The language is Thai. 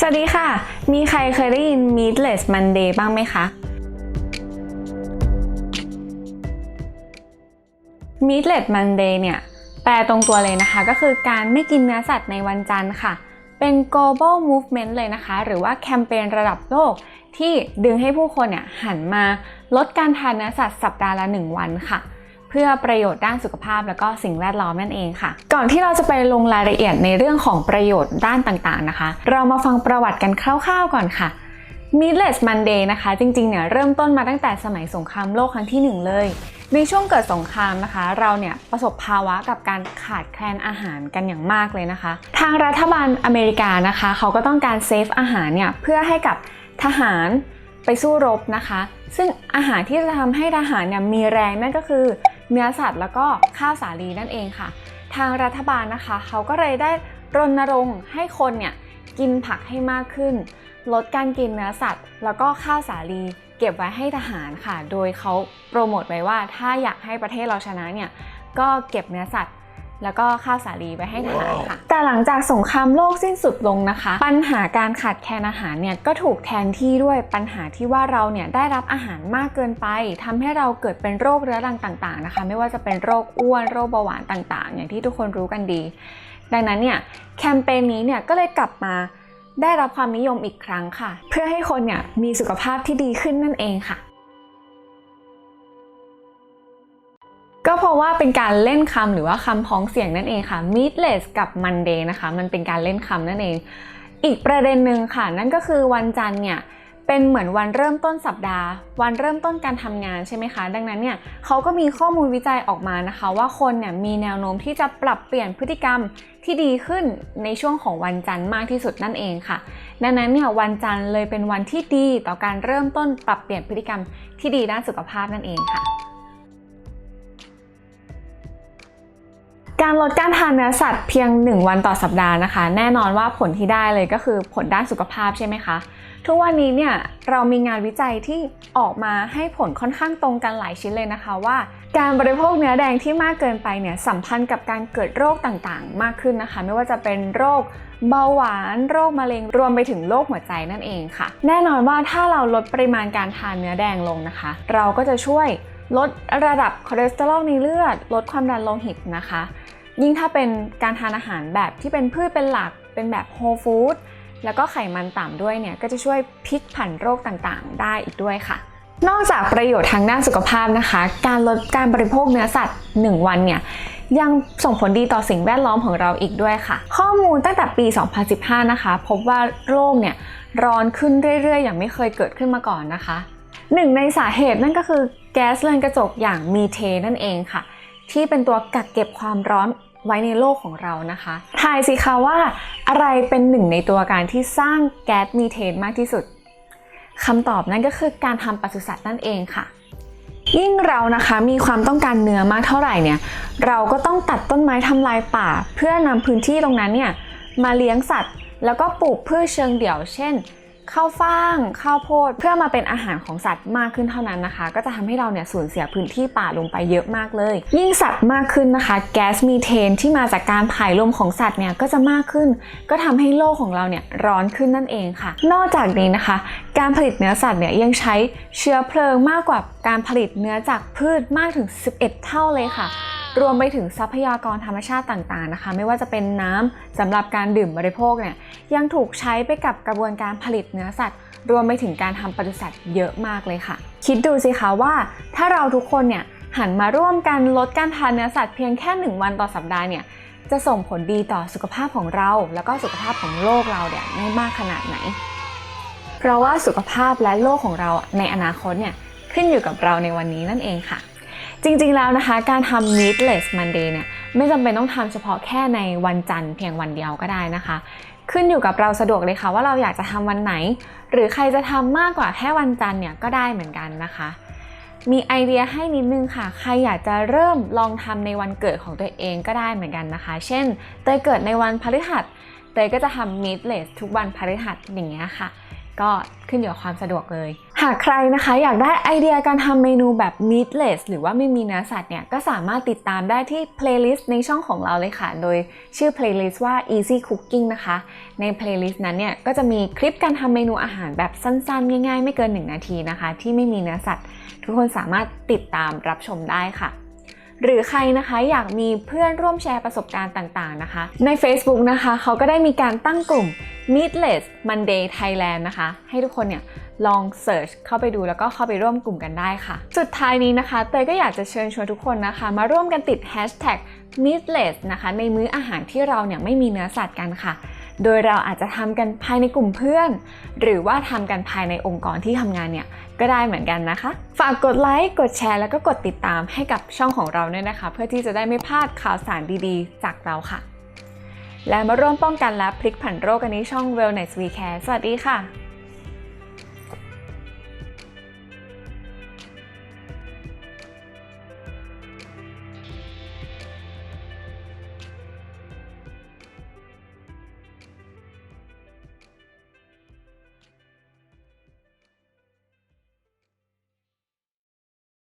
สวัสดีค่ะ มีใครเคยได้ยิน Meatless Monday บ้างไหมคะ Meatless Monday เนี่ย แปลตรงตัวเลยนะคะ ก็คือการไม่กินเนื้อสัตว์ในวันจันทร์ค่ะ เป็น global movement เลยนะคะ หรือว่าแคมเปญระดับโลก ที่ดึงให้ผู้คนเนี่ยหันมาลดการทานเนื้อสัตว์สัปดาห์ละ 1 วันค่ะ พื่อประโยชน์ด้านสุขภาพแล้วก็สิ่งแวดล้อมนั่นเองค่ะ ก่อนที่เราจะไปลงรายละเอียดในเรื่องของประโยชน์ด้านต่างๆนะคะ เรามาฟังประวัติกันคร่าวๆก่อนค่ะ Meatless Monday นะคะ จริงๆเนี่ยเริ่มต้นมาตั้งแต่สมัยสงครามโลกครั้งที่หนึ่งเลย ในช่วงเกิดสงครามนะคะ เราเนี่ยประสบภาวะกับการขาดแคลนอาหารกันอย่างมากเลยนะคะ ทางรัฐบาลอเมริกานะคะ เขาก็ต้องการเซฟอาหารเนี่ยเพื่อให้กับทหารไปสู้รบนะคะ ซึ่งอาหารที่จะทำให้ทหารเนี่ยมีแรงนั่นก็คือ เนื้อสัตว์แล้วก็ข้าวสาลีนั่นเองค่ะ ทางรัฐบาลนะคะ เขาก็เลยได้รณรงค์ให้คนเนี่ยกินผักให้มากขึ้น ลดการกินเนื้อสัตว์ แล้วก็ข้าวสาลีเก็บไว้ให้ทหารค่ะ โดยเขาโปรโมทไว้ว่าถ้าอยากให้ประเทศเราชนะเนี่ยก็เก็บเนื้อสัตว์ แล้วก็ข้าวสาลีไว้ให้ทหารค่ะ แต่หลังจากสงครามโลกสิ้นสุดลงนะคะ ปัญหาการขาดแคลนอาหารเนี่ยก็ถูกแทนที่ด้วยปัญหาที่ว่าเราเนี่ยได้รับอาหารมากเกินไปทำให้เราเกิดเป็นโรคเรื้อรังต่างๆนะคะ ไม่ว่าจะเป็นโรคอ้วนโรคเบาหวานต่างๆ อย่างที่ทุกคนรู้กันดี ดังนั้นเนี่ยแคมเปญนี้เนี่ยก็เลยกลับมาได้รับความนิยมอีกครั้งค่ะ เพื่อให้คนเนี่ยมีสุขภาพที่ดีขึ้นนั่นเองค่ะ ก็เพราะว่าเป็นการเล่นคำหรือว่าคำพ้องเสียงนั่นเองค่ะ meatless กับ Monday นะคะ มันเป็นการเล่นคำนั่นเอง อีกประเด็นหนึ่งค่ะ นั่นก็คือวันจันทร์เนี่ยเป็นเหมือนวันเริ่มต้นสัปดาห์ วันเริ่มต้นการทำงานใช่ไหมคะ ดังนั้นเนี่ยเขาก็มีข้อมูลวิจัยออกมานะคะ ว่าคนเนี่ยมีแนวโน้มที่จะปรับเปลี่ยนพฤติกรรมที่ดีขึ้นในช่วงของวันจันทร์มากที่สุดนั่นเองค่ะ ดังนั้นเนี่ยวันจันทร์เลยเป็นวันที่ดีต่อการเริ่มต้นปรับเปลี่ยนพฤติกรรมที่ดีด้านสุขภาพนั่นเองค่ะ การลดการทานเนื้อสัตว์เพียง 1 วันต่อสัปดาห์นะคะ แน่นอนว่าผลที่ได้เลยก็คือผลด้านสุขภาพใช่ไหมคะ ทุกวันนี้เนี่ยเรามีงานวิจัยที่ออกมาให้ผลค่อนข้างตรงกันหลายชิ้นเลยนะคะว่า การบริโภคเนื้อแดงที่มากเกินไปเนี่ยสัมพันธ์กับการเกิดโรคต่างๆ มากขึ้นนะคะ ไม่ว่าจะเป็นโรคเบาหวานโรคมะเร็งรวมไปถึงโรคหัวใจนั่นเองค่ะ แน่นอนว่าถ้าเราลดปริมาณการทานเนื้อแดงลงนะคะ เราก็จะช่วย ลดระดับคอเลสเตอรอลในเลือด ลดความดันโลหิตนะคะ ยิ่งถ้าเป็นการทานอาหารแบบที่เป็นพืชเป็นหลัก เป็นแบบโฮลฟู้ดแล้วก็ไขมันต่ำด้วยเนี่ย ก็จะช่วยพลิกผันโรคต่างๆ ได้อีกด้วยค่ะ นอกจากประโยชน์ทางด้านสุขภาพนะคะ การลดการบริโภคเนื้อสัตว์ 1 วันเนี่ยยังส่งผลดีต่อสิ่งแวดล้อมของเราอีกด้วยค่ะ ข้อมูลตั้งแต่ปี 2015 นะคะ พบว่าโลกเนี่ยร้อนขึ้นเรื่อยๆ อย่างไม่เคยเกิดขึ้นมาก่อนนะคะ หนึ่งในสาเหตุนั่นก็คือแก๊สเรือนกระจกอย่างมีเทนนั่นเองค่ะ ที่เป็นตัวกักเก็บความร้อนไว้ในโลกของเรานะคะทายสิคะว่าอะไรเป็นหนึ่งในตัวการที่สร้างแก๊สมีเทนมากที่สุดคำตอบนั่นก็คือการทำปศุสัตว์นั่นเองค่ะยิ่งเรานะคะมีความต้องการเนื้อมากเท่าไหร่เนี่ย เราก็ต้องตัดต้นไม้ทำลายป่า เพื่อนำพื้นที่ตรงนั้นเนี่ยมาเลี้ยงสัตว์ แล้วก็ปลูกพืชเชิงเดี่ยว เช่น ข้าวฟ่างข้าวโพดเพื่อมาเป็นอาหารของสัตว์มากขึ้นเท่านั้นนะคะ ก็จะทำให้เราเนี่ยสูญเสียพื้นที่ป่าลงไปเยอะมากเลย ยิ่งสัตว์มากขึ้นนะคะ แก๊สมีเทนที่มาจากการผายลมของสัตว์เนี่ยก็จะมากขึ้น ก็ทำให้โลกของเราเนี่ยร้อนขึ้นนั่นเองค่ะ นอกจากนี้นะคะ การผลิตเนื้อสัตว์เนี่ยยังใช้เชื้อเพลิงมากกว่าการผลิตเนื้อจากพืชมากถึง 11 เท่าเลยค่ะ รวมไปถึงทรัพยากรธรรมชาติต่างๆนะคะ ไม่ว่าจะเป็นน้ำสำหรับการดื่มบริโภคเนี่ยยังถูกใช้ไปกับกระบวนการผลิตเนื้อสัตว์ รวมไปถึงการทำปศุสัตว์เยอะมากเลยค่ะ คิดดูสิคะว่า ถ้าเราทุกคนเนี่ยหันมาร่วมกันลดการทานเนื้อสัตว์เพียงแค่ 1 วันต่อสัปดาห์เนี่ยจะส่งผลดีต่อสุขภาพของเรา แล้วก็สุขภาพของโลกเราเนี่ยไม่มากขนาดไหน เพราะว่าสุขภาพและโลกของเราในอนาคตเนี่ยขึ้นอยู่กับเราในวันนี้นั่นเองค่ะ จริงๆแล้วนะคะการทำ meatless Monday เนี่ยไม่จำเป็นต้องทำเฉพาะแค่ในวันจันทร์เพียงวันเดียวก็ได้นะคะ ขึ้นอยู่กับเราสะดวกเลยค่ะว่าเราอยากจะทำวันไหน หรือใครจะทำมากกว่าแค่วันจันทร์เนี่ยก็ได้เหมือนกันนะคะ มีไอเดียให้นิดนึงค่ะ ใครอยากจะเริ่มลองทำในวันเกิดของตัวเองก็ได้เหมือนกันนะคะ เช่น เตยเกิดในวันพฤหัสเตยก็จะทำ meatless ทุกวันพฤหัสอย่างเงี้ยค่ะ ก็ขึ้นอยู่กับความสะดวกเลยากใครนะคะอยากได้ไอเดียการทำเมนูแบบ meatless หรือว่าไม่มีเนื้อสัตว์เนี่ยก็สามารถติดตามได้ที่ playlist ในช่องของเราเลยค่ะ โดยชื่อ playlist ว่า easy cooking นะคะ ใน playlist นั้นเนี่ยก็จะมีคลิปการทำเมนูอาหารแบบสั้นๆ ง่ายๆ ไม่เกิน 1 นาทีนะคะ ที่ไม่มีเนื้อสัตว์ ทุกคนสามารถติดตามรับชมได้ค่ะหรือใครนะคะอยากมีเพื่อนร่วมแชร์ประสบการณ์ต่างๆนะคะ ใน Facebook นะคะ เขาก็ได้มีการตั้งกลุ่ม Meatless Monday Thailand นะคะ ให้ทุกคนเนี่ย ลองเสิร์ชเข้าไปดูแล้วก็เข้าไปร่วมกลุ่มกันได้ค่ะ สุดท้ายนี้นะคะเตยก็อยากจะเชิญชวนทุกคนนะคะ มาร่วมกันติด Hashtag Meatless นะคะในมื้ออาหารที่เราเนี่ยไม่มีเนื้อสัตว์กันค่ะ โดยเราอาจจะทำกันภายในกลุ่มเพื่อน หรือว่าทำกันภายในองค์กรที่ทำงานเนี่ยก็ได้เหมือนกันนะคะ ฝากกดไลค์ กดแชร์ แล้วก็กดติดตามให้กับช่องของเราด้วยนะคะ เพื่อที่จะได้ไม่พลาดข่าวสารดีๆ จากเราค่ะ และมาร่วมป้องกันและพลิกผันโรคกันในช่อง Wellness We Care สวัสดีค่ะ